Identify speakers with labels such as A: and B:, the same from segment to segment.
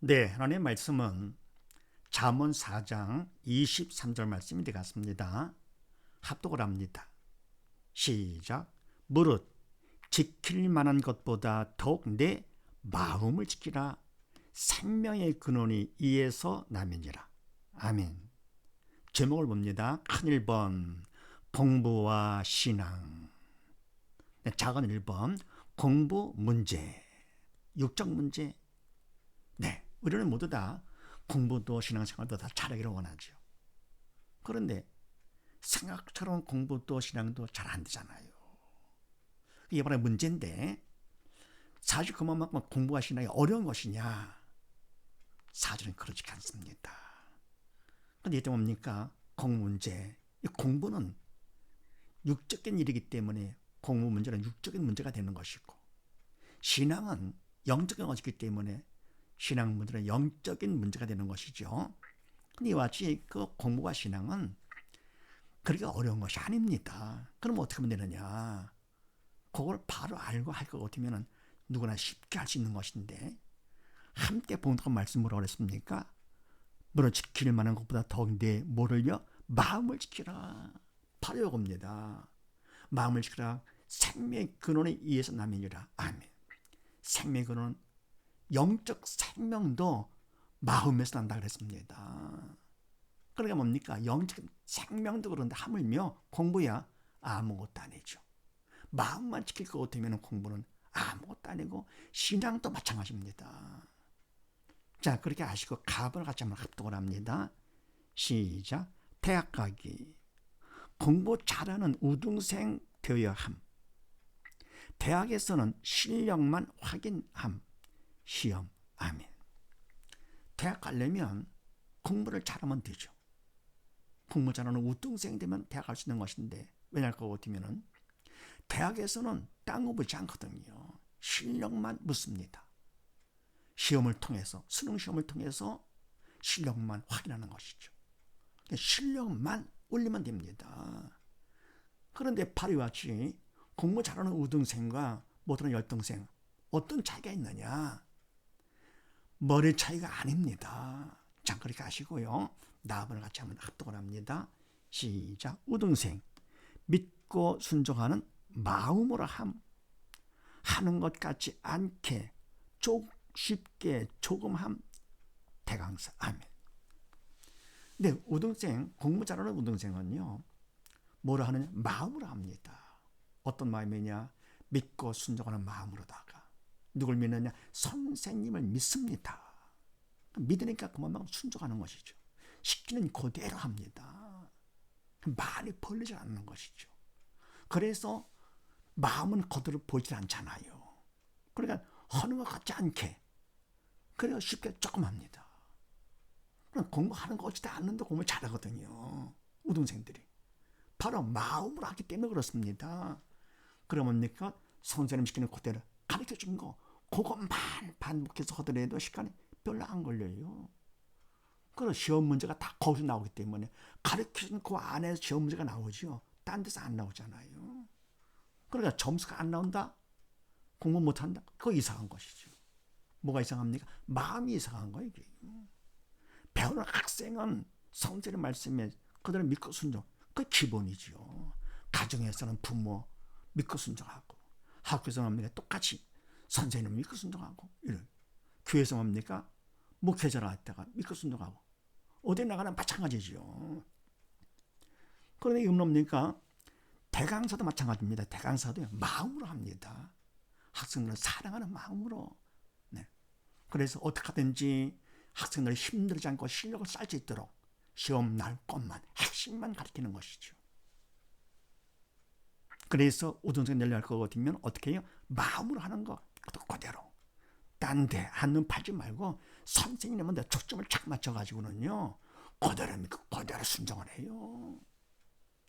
A: 네, 하나님의 말씀은 잠언 4장 23절 말씀이 되겠습니다. 합독을 합니다. 시작. 무릇 지킬 만한 것보다 더욱 내 마음을 지키라. 생명의 근원이 이에서 나면이라. 아멘. 제목을 봅니다. 큰 1번 공부와 신앙. 네, 작은 1번 공부 문제. 육적 문제. 네, 우리는 모두 다 공부도 신앙생활도 다 잘하기를 원하죠. 그런데 생각처럼 공부도 신앙도 잘 안 되잖아요. 이게 바로 문제인데 사실 그만큼 공부가 신앙이 어려운 것이냐? 사실은 그렇지 않습니다. 근데 이때 뭡니까? 공부 문제. 이 공부는 육적인 일이기 때문에 공부 문제는 육적인 문제가 되는 것이고 신앙은 영적인 것이기 때문에 신앙 문제는 영적인 문제가 되는 것이죠. 근데 이와 같이 그 공부와 신앙은 그렇게 어려운 것이 아닙니다. 그럼 어떻게 하면 되느냐? 그걸 바로 알고 할 것 같으면 누구나 쉽게 할 수 있는 것인데 함께 본덕한 말씀으로 그랬습니까? 물론 지킬 만한 것보다 더욱 내 뭐를요? 마음을 지키라. 바로 이겁니다. 마음을 지키라. 생명의 근원에 의해서 나면이라. 아멘. 생명의 근원은 영적 생명도 마음에서 난다 그랬습니다. 그러니까 뭡니까? 영적 생명도 그런데 하물며 공부야 아무것도 아니죠. 마음만 지킬 것 같으면 공부는 아무것도 아니고 신앙도 마찬가지입니다. 자 그렇게 아시고 가을 같이 한번 합독을 합니다. 시작. 대학 가기. 공부 잘하는 우등생 되어야 함. 대학에서는 실력만 확인함. 시험. 아멘. 대학 가려면 공부를 잘하면 되죠. 공부 잘하는 우등생 되면 대학 갈 수 있는 것인데 왜냐할 것 같으면은 대학에서는 땅 오르지 않거든요. 실력만 묻습니다. 시험을 통해서 수능 시험을 통해서 실력만 확인하는 것이죠. 실력만 올리면 됩니다. 그런데 바로 같이 공부 잘하는 우등생과 못하는 열등생 어떤 차이가 있느냐? 머리 차이가 아닙니다. 자, 그렇게 하시고요. 나번을 같이 한번 합독을 합니다. 시작. 우등생. 믿고 순종하는 마음으로 함. 하는 것 같지 않게 쪽 쉽게 조금 함. 대강사. 아멘. 근데 우등생, 공부 잘하는 우등생은요. 뭐라 하느냐? 마음으로 합니다. 어떤 마음이냐? 믿고 순종하는 마음으로다가. 누굴 믿느냐? 선생님을 믿습니다. 믿으니까 그만큼 순종하는 것이죠. 시키는 그대로 합니다. 말이 벌리지 않는 것이죠. 그래서 마음은 그대로 보이질 않잖아요. 그러니까 하는 것 같지 않게 그래서 쉽게 조금 합니다. 공부하는 거 어찌다 않는데 공부 잘하거든요. 우등생들이. 바로 마음으로 하기 때문에 그렇습니다. 그러니까 선생님 시키는 그대로 가르쳐 준 거, 그것만 반복해서 하더라도 시간이 별로 안 걸려요. 그럼 시험 문제가 다 거기서 나오기 때문에 가르쳐준 그 안에서 시험 문제가 나오죠. 딴 데서 안 나오잖아요. 그러니까 점수가 안 나온다? 공부 못한다? 그거 이상한 것이죠. 뭐가 이상합니까? 마음이 이상한 거예요. 이게. 배우는 학생은 성질의 말씀에 그대로 믿고 순종. 그 기본이죠. 가정에서는 부모 믿고 순종하고 학교에서 뭡니까? 똑같이 선생님 믿고 순종하고 이런. 교회에서 뭡니까? 목회자라 했다가 믿고 순종하고 어디 나가나 마찬가지죠. 그런데 이건 뭡니까? 대강사도 마찬가지입니다. 대강사도 마음으로 합니다. 학생들을 사랑하는 마음으로. 네. 그래서 어떻게 하든지 학생들이 힘들지 않고 실력을 쌓을 수 있도록 시험 날 것만 핵심만 가르치는 것이죠. 그래서 우등생 내려갈 것 같으면 어떻게 해요? 마음으로 하는 거. 딴데 한눈 팔지 말고 선생님한테 초점을 착 맞춰가지고는요. 그대로 믿고 그대로 순종을 해요.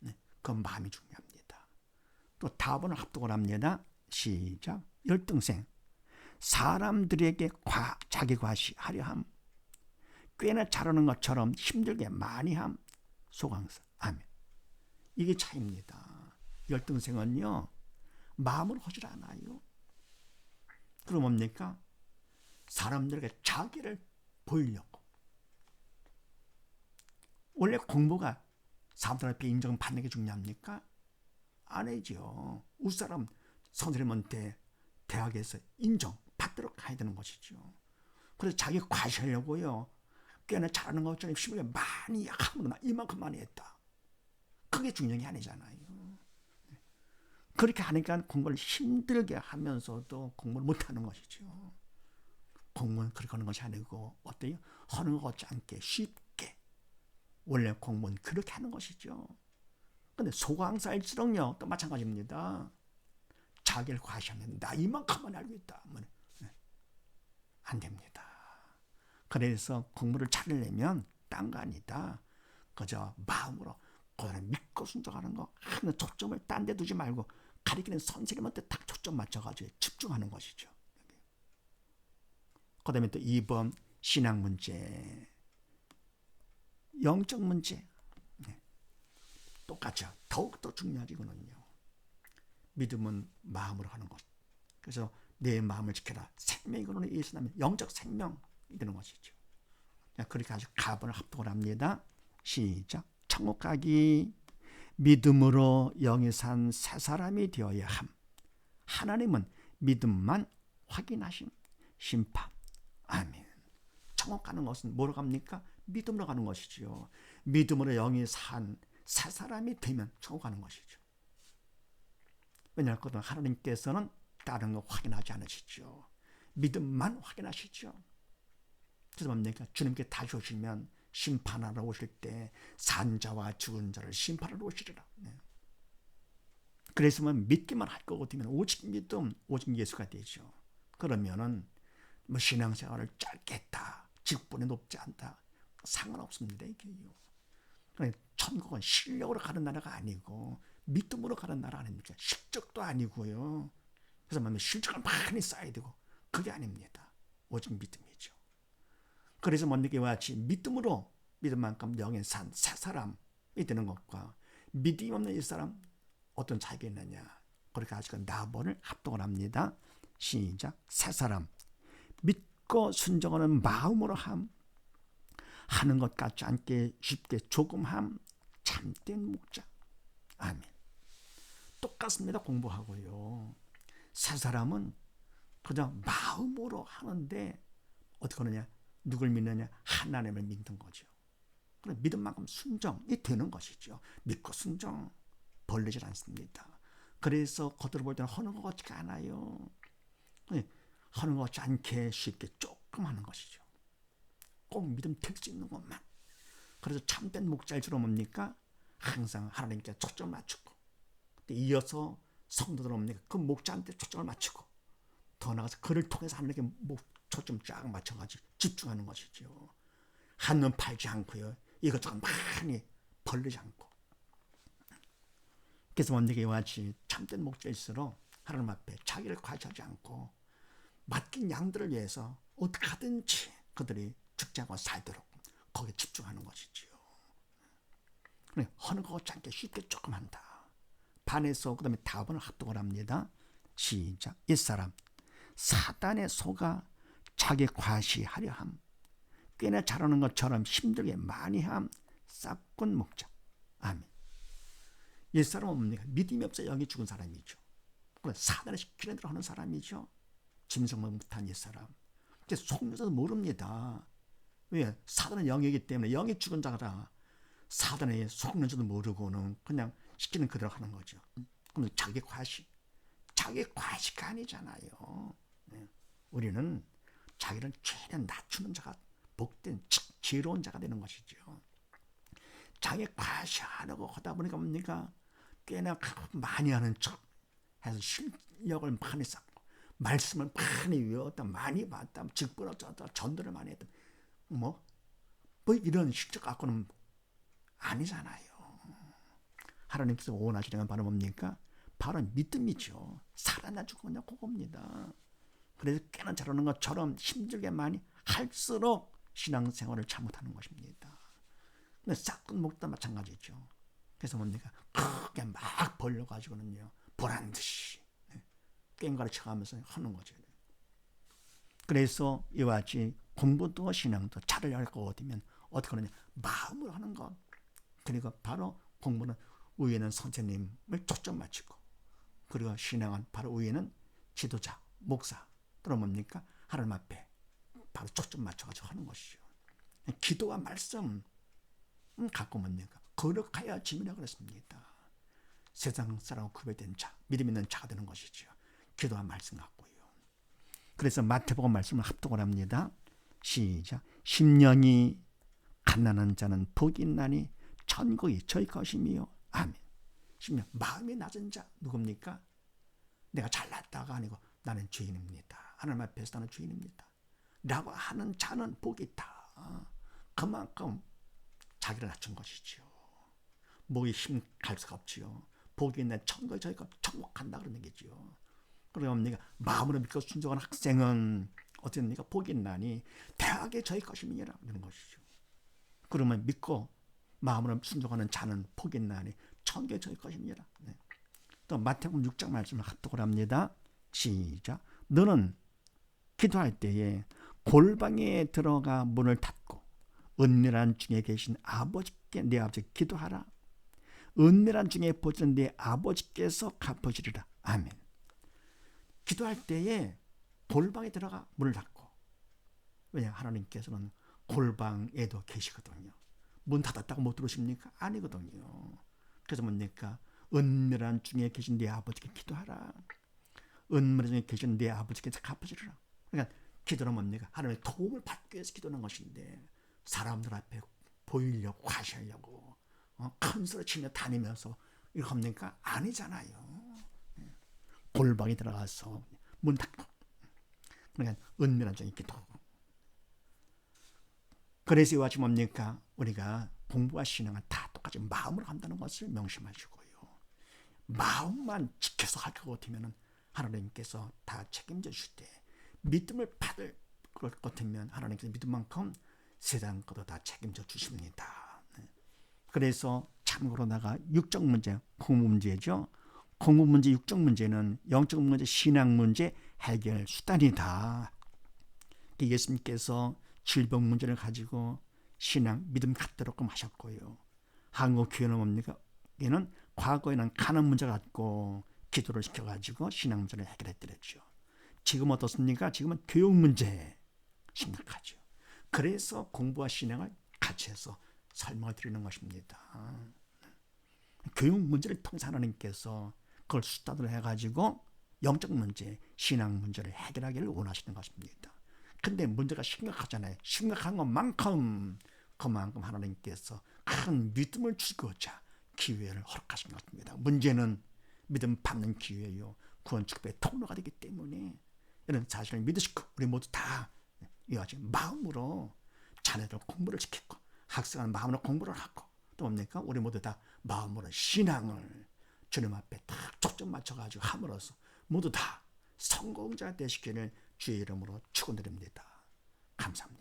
A: 네, 그 마음이 중요합니다. 또 다번을 합독을 합니다. 시작. 열등생. 사람들에게 과, 자기 과시하려 함. 꽤나 잘하는 것처럼 힘들게 많이 함. 소강사. 아멘. 이게 차이입니다. 열등생은요. 마음으로 하질 않아요. 그럼 뭡니까? 사람들에게 자기를 보이려고. 원래 공부가 사람들 앞에 인정받는 게 중요합니까? 아니죠. 우사람 선생님한테 대학에서 인정받도록 가야 되는 것이죠. 그래서 자기 과시하려고요. 꽤나 잘하는 것처럼 힘을 많이 하면 이만큼 많이 했다. 그게 중요한 게 아니잖아요. 그렇게 하니까 공부를 힘들게 하면서도 공부를 못하는 것이죠. 공부는 그렇게 하는 것이 아니고 어때요? 하는 것 같지 않게 쉽게 원래 공부는 그렇게 하는 것이죠. 근데 소강사일수록요 또 마찬가지입니다. 자기를 과시하면 나 이만큼만 알고 있다. 뭐, 네. 안 됩니다. 그래서 공부를 잘하려면 딴 거 아니다. 그저 마음으로 그거를 믿고 순종하는 거 하는 초점을 딴 데 두지 말고 가리키는 선생님한테 딱 초점 맞춰가지고 집중하는 것이죠. 그 다음에 또 2번 신앙 문제, 영적 문제. 네. 똑같죠. 더욱더 중요하지, 이거는요. 믿음은 마음으로 하는 것. 그래서 내 마음을 지켜라. 생명이거는 예수나면 영적 생명이 되는 것이죠. 그렇게 아주 가번을 합독을 합니다. 시작. 천국 가기 믿음으로 영이 산 새 사람이 되어야 함. 하나님은 믿음만 확인하심. 심판. 아멘. 천국 가는 것은 뭐로 갑니까? 믿음으로 가는 것이지요. 믿음으로 영이 산 새 사람이 되면 천국 가는 것이죠. 왜냐하면 하나님께서는 다른 거 확인하지 않으시죠. 믿음만 확인하시죠. 그래서 뭡니까? 주님께 다시 오시면 심판하러 오실 때 산자와 죽은 자를 심판하러 오시리라. 네. 그래서만 믿기만 할 되면 오직 믿음, 오직 예수가 되죠. 그러면은 뭐 신앙생활을 짧게 했다, 직분이 높지 않다, 상관없습니다 이게요. 천국은 실력으로 가는 나라가 아니고 믿음으로 가는 나라 아닙니까? 실적도 아니고요. 그래서 뭐 실적을 많이 쌓아야 되고 그게 아닙니다. 오직 믿음이죠. 그래서 먼저와 같이 믿음으로 믿음만큼 영에 산새 사람이 되는 것과 믿음 없는 이 사람 어떤 차이가 있느냐. 그렇게 아직 나번을 합동을 합니다. 시작. 새 사람. 믿고 순종하는 마음으로 함. 하는 것 같지 않게 쉽게 조금 함. 참된 목자. 아멘. 똑같습니다. 공부하고요. 새 사람은 그냥 마음으로 하는데 어떻게 하느냐? 누굴 믿느냐? 하나님을 믿는 거죠. 그럼 믿은 만큼 순정이 되는 것이죠. 믿고 순정 벌리질 않습니다. 그래서 겉으로 볼 때는 하는 것 같지가 않아요. 하는 것 같지 않게 쉽게 조금 하는 것이죠. 꼭 믿음 될수 있는 것만. 그래서 참된 목자일 줄은 뭡니까? 항상 하나님께 초점 맞추고 이어서 성도들 옵니까? 그 목자한테 초점을 맞추고 더 나아가서 그를 통해서 하나님께 초점 쫙 맞춰가지고 집중하는 것이죠. 한눈 팔지 않고요. 이것저것 많이 벌리지 않고. 그래서 원내게 같이 참된 목자일수록 하나님 앞에 자기를 과시하지 않고 맡긴 양들을 위해서 어떻게 하든지 그들이 죽자고 살도록 거기에 집중하는 것이지요. 하는 것 같지 않게 쉽게 조금 한다. 반에서 그 다음에 다음을 합독을 합니다. 시작. 옛사람 사단의 소가 자기 과시하려 함. 꽤나 잘하는 것처럼 힘들게 많이 함. 싹군 목자. 아멘. 옛사람은 뭡니까? 믿음이 없어 영이 죽은 사람이죠. 사단을 시키는 대로 하는 사람이죠. 짐승만 못한 옛사람. 근데 속여서도 모릅니다. 왜? 사단은 영이기 때문에 영이 죽은 자라 사단의 속는지도 모르고는 그냥 시키는 그대로 하는 거죠. 그럼 자기 과시. 자기 과시가 아니잖아요. 네. 우리는 자기를 최대한 낮추는 자가 복된 지혜로운 자가 되는 것이죠. 자기 과시하려고 하다 보니까 뭡니까? 꽤나 많이 하는 척 해서 실력을 많이 쌓고 말씀을 많이 외웠다 많이 봤다 직분 어쩌다 전도를 많이 했다 뭐, 뭐 이런 실적 갖고는 아니잖아요. 하나님께서 원하시는 건 바로 뭡니까? 바로 믿음이죠. 살아나주고 그냥 그겁니다. 그래서 꽤나 잘하는 것처럼 힘들게 많이 할수록 신앙생활을 잘못하는 것입니다. 근데 싹은 먹다 마찬가지죠. 그래서 뭡니까? 크게 막 벌려가지고는요. 보란 듯이 깽가를 쳐가면서 하는 거죠. 그래서 이와 같이 공부도 신앙도 할거 같으면 어떻게 하느냐. 마음으로 하는 것 그리고 바로 공부는 위에는 선생님을 초점 맞추고 그리고 신앙은 바로 위에는 지도자 목사. 또는 뭡니까? 하나님 앞에 바로 초점 맞춰가지고 하는 것이죠. 기도와 말씀 음, 갖고 뭡니까? 거룩하여 짐이라 그랬습니다. 세상 사람과 구별된 자 믿음 있는 자가 되는 것이죠 기도와 말씀 갖고요 그래서 마태복음 말씀을 합독을 합니다 시작 심령이 가난한 자는 복이 있나니 천국이 저희 것이며 아멘. 심령 마음이 낮은 자 누굽니까? 내가 잘났다가 아니고 나는 죄인입니다. 하나님 앞에서 나는 죄인입니다. 라고 하는 자는 복이 있다. 그만큼 자기를 낮춘 것이지요. 목이 힘갈 수가 없지요. 복이 있는 천국에 저희가 천국 간다 그런 얘기지요. 그러니까 마음으로 믿고 순종한 학생은 어쨌습니까? 복이 있나니 대학에 저희 것임이니라 그러는 것이죠. 그러면 믿고 마음으로 순종하는 자는 복이 있나니 천국에 저희 것입니다. 네. 또 마태복음 6장 말씀을 합독을 합니다. 시작. 너는 기도할 때에 골방에 들어가 문을 닫고 은밀한 중에 계신 아버지께 내 아버지 기도하라. 은밀한 중에 보시는 내 아버지께서 갚으시리라. 아멘. 기도할 때에 골방에 들어가 문을 닫고 왜냐 하나님께서는 골방에도 계시거든요. 문 닫았다고 못 들어오십니까? 아니거든요. 그래서 뭡니까? 은밀한 중에 계신 네 아버지께 기도하라. 은밀한 중에 계신 네 아버지께서 갚으시리라. 그러니까 기도는 뭡니까? 하나님의 도움을 받기 위해서 기도하는 것인데 사람들 앞에 보이려고 과시하려고 어? 큰 소리 치며 다니면서 이거 합니까? 아니잖아요. 예. 골방에 들어가서 문 닫고 그러니까 은밀한 중에 기도. 그래서 이와 같이 뭡니까? 우리가 공부와 신앙은 다 똑같이 마음으로 한다는 것을 명심하시고요. 마음만 지켜서 할 것 같으면 하나님께서 다 책임져 주실 때 믿음을 받을 것 같으면 하나님께서 믿음 만큼 세상 것도 다 책임져 주십니다. 네. 그래서 참고로다가 육적 문제, 공부 문제죠. 공부 문제, 육적 문제는 영적 문제, 신앙 문제 해결 수단이다. 예수님께서 질병 문제를 가지고 신앙, 믿음 갖도록끔 하셨고요. 한국 교회는 뭡니까? 얘는 과거에는 가난 문제 갖고 기도를 시켜가지고 신앙 문제를 해결했더랬죠. 지금 어떻습니까? 지금은 교육 문제 심각하죠. 그래서 공부와 신앙을 같이 해서 설명을 드리는 것입니다. 교육 문제를 통해서 하나님께서 그걸 수단으로 해가지고 영적 문제, 신앙 문제를 해결하기를 원하시는 것입니다. 근데 문제가 심각하잖아요. 심각한 것만큼 그만큼 하나님께서 큰 믿음을 주고자 기회를 허락하신 것입니다. 문제는 믿음 받는 기회요. 구원 축복의 통로가 되기 때문에 이런 사실을 믿으시고 우리 모두 다 이와지 마음으로 자녀들 공부를 시키고 학생은 마음으로 공부를 하고 또 뭡니까? 우리 모두 다 마음으로 신앙을 주님 앞에 딱 초점 맞춰가지고 함으로써 모두 다 성공자 되시기를 주의 이름으로 축원드립니다. 감사합니다.